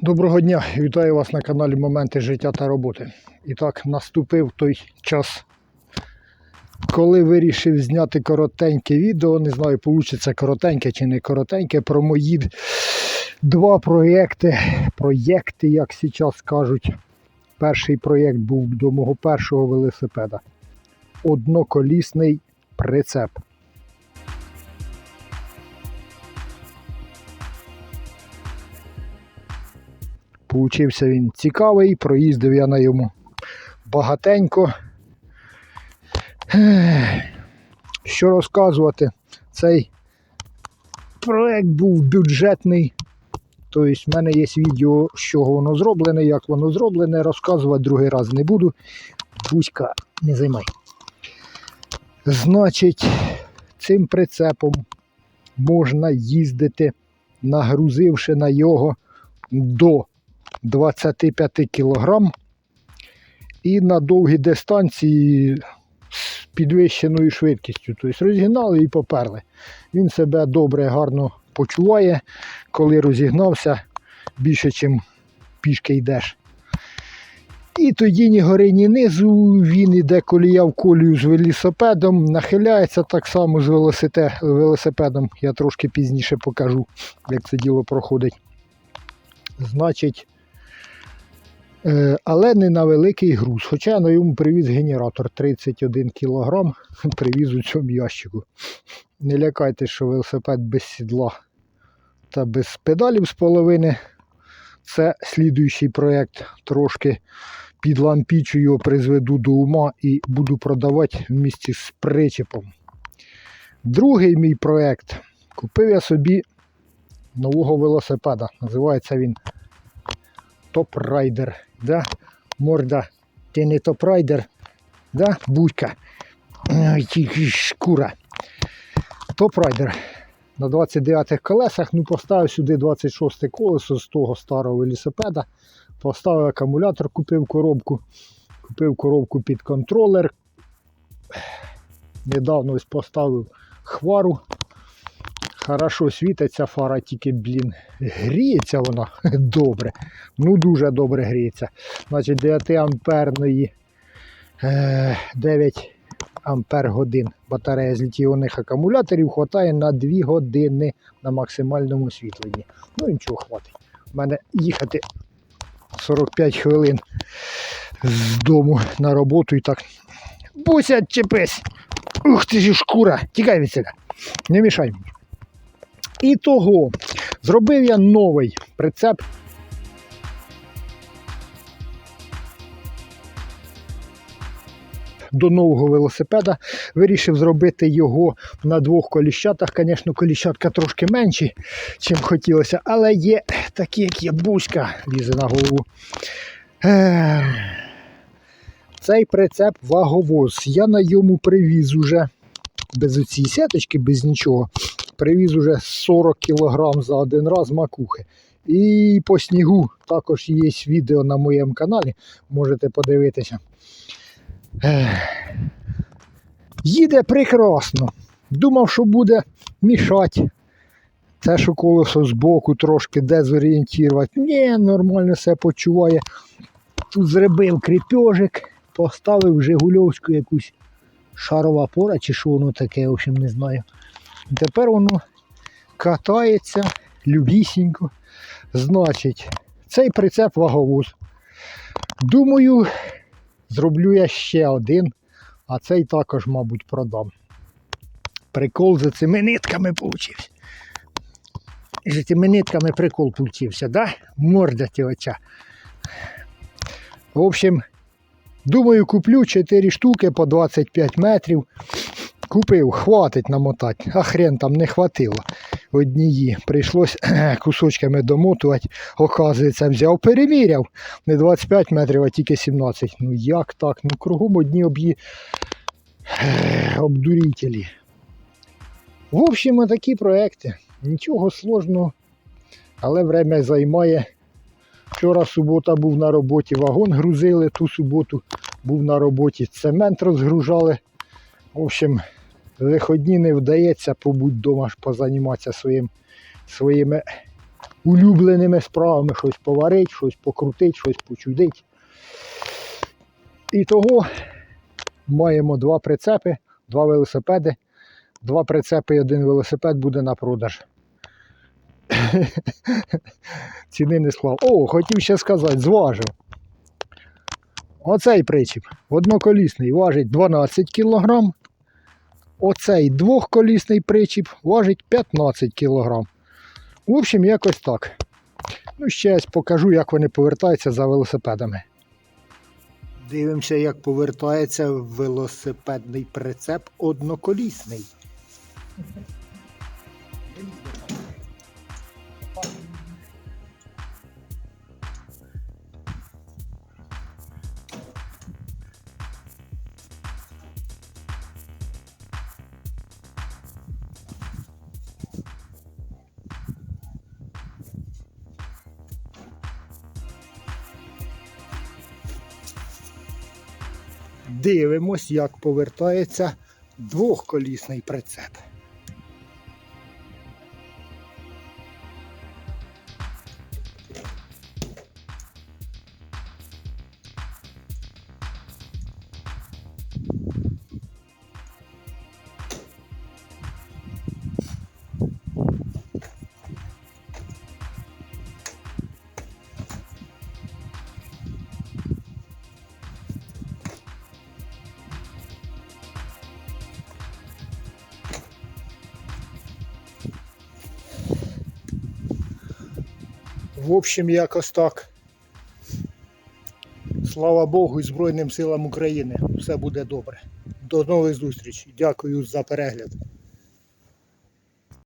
Доброго дня, вітаю вас на каналі Моменти життя та роботи. І так, наступив той час, коли вирішив зняти коротеньке відео. Не знаю, вийде коротеньке чи не коротеньке, про мої два проєкти. Проєкти, як зараз кажуть. Перший проєкт був до мого першого велосипеда. Одноколісний прицеп. Получився він цікавий, проїздив я на йому багатенько. Що розказувати, цей проект був бюджетний. Тобто в мене є відео, з чого воно зроблене, як воно зроблене. Розказувати другий раз не буду. Буська, не займай. Значить, цим прицепом можна їздити, нагрузивши на його до 25 кг і на довгі дистанції з підвищеною швидкістю. Тобто розігнали і поперли. Він себе добре, гарно почуває, коли розігнався більше, ніж пішки йдеш. І тоді ні гори, ні низу, він іде колія в колію з велосипедом, нахиляється так само з велосипедом. Я трошки пізніше покажу, як це діло проходить. Значить, але не на великий груз. Хоча я на йому привіз генератор 31 кг, привіз у цьому ящику. Не лякайте, що велосипед без сідла та без педалів з половини. Це слідуючий проєкт. Трошки підлампічу його призведу до ума і буду продавати в місті з причепом. Другий мій проєкт. Купив я собі нового велосипеда. Називається він топ-райдер. Да? Морда, ти не топ-райдер, да? будька. Шкура. Топ-райдер. На 29 колесах, ну поставив сюди 26 колесо з того старого велосипеда. Поставив акумулятор, купив коробку. Купив коробку під контролер. Недавно ось поставив хвару. Хорошо світиться фара, тільки, блін, гріється вона добре. Ну, дуже добре гріється. Значить, 9 амперної е, 9 ампер годин батарея з літіонних акумуляторів хватає на 2 години на максимальному освітленні. Ну нічого хватить. У мене їхати 45 хвилин з дому на роботу і так. Буся, чепись! Ух ти ж шкура! Тікай від себе! Не мішай мені. І того зробив я новий прицеп. До нового велосипеда вирішив зробити його на двох коліщатах. Звісно, коліщатка трошки менші, чим хотілося, але є такі, як є бузька, лізе на голову. Цей прицеп ваговоз. Я на йому привіз уже без оцієї сеточки, без нічого. Привіз уже 40 кг за один раз макухи. І по снігу також є відео на моєму каналі, можете подивитися. Їде прекрасно. Думав, що буде мішати. Те, що колесо збоку трошки дезорієнтувати. Ні, нормально все почуває. Тут зробив кріпежик, поставив Жигульовську якусь шарова пора, чи що воно таке, в общем, не знаю. Тепер воно катається любісінько. Значить, цей прицеп ваговоз. Думаю, зроблю я ще один, а цей також, мабуть, продам. Прикол за цими нитками получився. За цими нитками прикол получився, да? Морда ти оця. В общем, думаю, куплю 4 штуки по 25 метрів. Купив, хватить намотати, а хрен там не хватило однієї. Прийшлось кусочками домотувати. Оказується, взяв, переміряв. Не 25 метрів, а тільки 17. Ну як так? Ну кругом одні об'ї... обдурителі. В общем, такі проекти. Нічого сложного, але время займає. Вчора субота був на роботі, вагон грузили, ту суботу був на роботі, цемент розгружали. В общем, виходні не вдається побудь вдома ж позаніматися своїм, своїми улюбленими справами щось поварити, щось покрутити, щось почудити. І того маємо два прицепи, два велосипеди. Два прицепи і один велосипед буде на продаж. Ціни не склав. О, хотів ще сказати, зважив. Оцей причіп одноколісний важить 12 кг. Оцей двохколісний причіп важить 15 кг. В общем, якось так. Ну, ще я покажу, як вони повертаються за велосипедами. Дивимося, як повертається велосипедний прицеп одноколісний. Дивимось, як повертається двохколісний прицеп. В общем, якось так. Слава Богу і Збройним силам України. Все буде добре. До нових зустрічей. Дякую за перегляд.